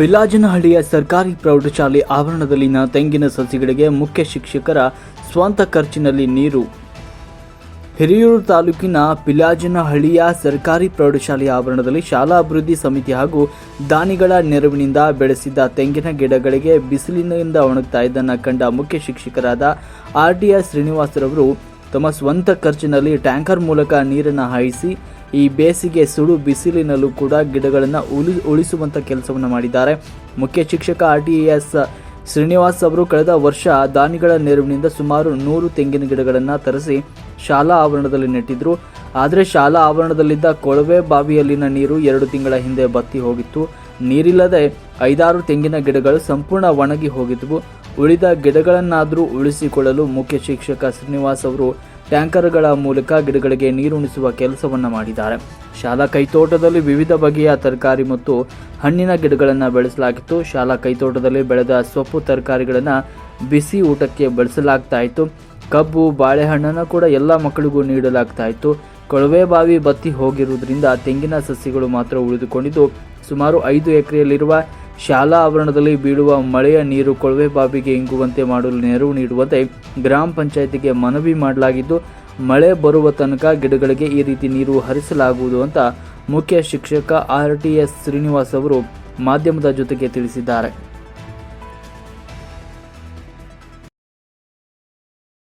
ಪಿಲಾಜನಹಳ್ಳಿಯ ಸರ್ಕಾರಿ ಪ್ರೌಢಶಾಲೆ ಆವರಣದಲ್ಲಿನ ತೆಂಗಿನ ಸಸಿಗಳಿಗೆ ಮುಖ್ಯ ಶಿಕ್ಷಕರ ಸ್ವಂತ ಖರ್ಚಿನಲ್ಲಿ ನೀರು. ಹಿರಿಯೂರು ತಾಲೂಕಿನ ಪಿಲಾಜನಹಳ್ಳಿಯ ಸರ್ಕಾರಿ ಪ್ರೌಢಶಾಲೆಯ ಆವರಣದಲ್ಲಿ ಶಾಲಾ ಅಭಿವೃದ್ಧಿ ಸಮಿತಿ ಹಾಗೂ ದಾನಿಗಳ ನೆರವಿನಿಂದ ಬೆಳೆಸಿದ್ದ ತೆಂಗಿನ ಗಿಡಗಳಿಗೆ ಬಿಸಿಲಿನಿಂದ ಒಣಗ್ತಾ ಇದ್ದನ್ನು ಕಂಡ ಮುಖ್ಯ ಶಿಕ್ಷಕರಾದ ಆರ್ ಡಿ ಎಸ್ ಶ್ರೀನಿವಾಸರವರು ತಮ್ಮ ಸ್ವಂತ ಖರ್ಚಿನಲ್ಲಿ ಟ್ಯಾಂಕರ್ ಮೂಲಕ ನೀರನ್ನು ಹಾಯಿಸಿ, ಈ ಬೇಸಿಗೆ ಸುಡು ಬಿಸಿಲಿನಲ್ಲೂ ಕೂಡ ಗಿಡಗಳನ್ನು ಉಳಿ ಉಳಿಸುವಂಥ ಕೆಲಸವನ್ನು ಮಾಡಿದ್ದಾರೆ. ಮುಖ್ಯ ಶಿಕ್ಷಕ ಆರ್ ಟಿ ಎಸ್ ಶ್ರೀನಿವಾಸ್ ಅವರು ಕಳೆದ ವರ್ಷ ದಾನಿಗಳ ನೆರವಿನಿಂದ ಸುಮಾರು ನೂರು ತೆಂಗಿನ ಗಿಡಗಳನ್ನು ತರಿಸಿ ಶಾಲಾ ಆವರಣದಲ್ಲಿ ನೆಟ್ಟಿದ್ರು. ಆದರೆ ಶಾಲಾ ಆವರಣದಲ್ಲಿದ್ದ ಕೊಳವೆ ಬಾವಿಯಲ್ಲಿನ ನೀರು ಎರಡು ತಿಂಗಳ ಹಿಂದೆ ಬತ್ತಿ ಹೋಗಿತ್ತು. ನೀರಿಲ್ಲದೆ ಐದಾರು ತೆಂಗಿನ ಗಿಡಗಳು ಸಂಪೂರ್ಣ ಒಣಗಿ ಹೋಗಿದ್ವು. ಉಳಿದ ಗಿಡಗಳನ್ನಾದರೂ ಉಳಿಸಿಕೊಳ್ಳಲು ಮುಖ್ಯ ಶಿಕ್ಷಕ ಶ್ರೀನಿವಾಸ್ ಅವರು ಟ್ಯಾಂಕರ್ಗಳ ಮೂಲಕ ಗಿಡಗಳಿಗೆ ನೀರುಣಿಸುವ ಕೆಲಸವನ್ನು ಮಾಡಿದ್ದಾರೆ. ಶಾಲಾ ಕೈತೋಟದಲ್ಲಿ ವಿವಿಧ ಬಗೆಯ ತರಕಾರಿ ಮತ್ತು ಹಣ್ಣಿನ ಗಿಡಗಳನ್ನು ಬೆಳೆಸಲಾಗಿತ್ತು. ಶಾಲಾ ಕೈತೋಟದಲ್ಲಿ ಬೆಳೆದ ಸೊಪ್ಪು ತರಕಾರಿಗಳನ್ನು ಬಿಸಿ ಊಟಕ್ಕೆ ಬಳಸಲಾಗ್ತಾ ಇತ್ತು. ಕಬ್ಬು, ಬಾಳೆಹಣ್ಣನ್ನು ಕೂಡ ಎಲ್ಲ ಮಕ್ಕಳಿಗೂ ನೀಡಲಾಗ್ತಾ ಇತ್ತು. ಕೊಳವೆ ಬಾವಿ ಬತ್ತಿ ಹೋಗಿರುವುದರಿಂದ ತೆಂಗಿನ ಸಸಿಗಳು ಮಾತ್ರ ಉಳಿದುಕೊಂಡಿದ್ದು, ಸುಮಾರು ಐದು ಎಕರೆಯಲ್ಲಿರುವ ಶಾಲಾ ಆವರಣದಲ್ಲಿ ಬೀಳುವ ಮಳೆಯ ನೀರು ಕೊಳವೆ ಬಾವಿಗೆ ಇಂಗುವಂತೆ ಮಾಡಲು ನೆರವು ನೀಡುವಂತೆ ಗ್ರಾಮ ಪಂಚಾಯತಿಗೆ ಮನವಿ ಮಾಡಲಾಗಿದ್ದು, ಮಳೆ ಬರುವ ತನಕ ಗಿಡಗಳಿಗೆ ಈ ರೀತಿ ನೀರು ಹರಿಸಲಾಗುವುದು ಅಂತ ಮುಖ್ಯ ಶಿಕ್ಷಕ ಆರ್ ಟಿ ಎಸ್ ಶ್ರೀನಿವಾಸ್ ಅವರು ಮಾಧ್ಯಮದ ಜೊತೆಗೆ ತಿಳಿಸಿದ್ದಾರೆ.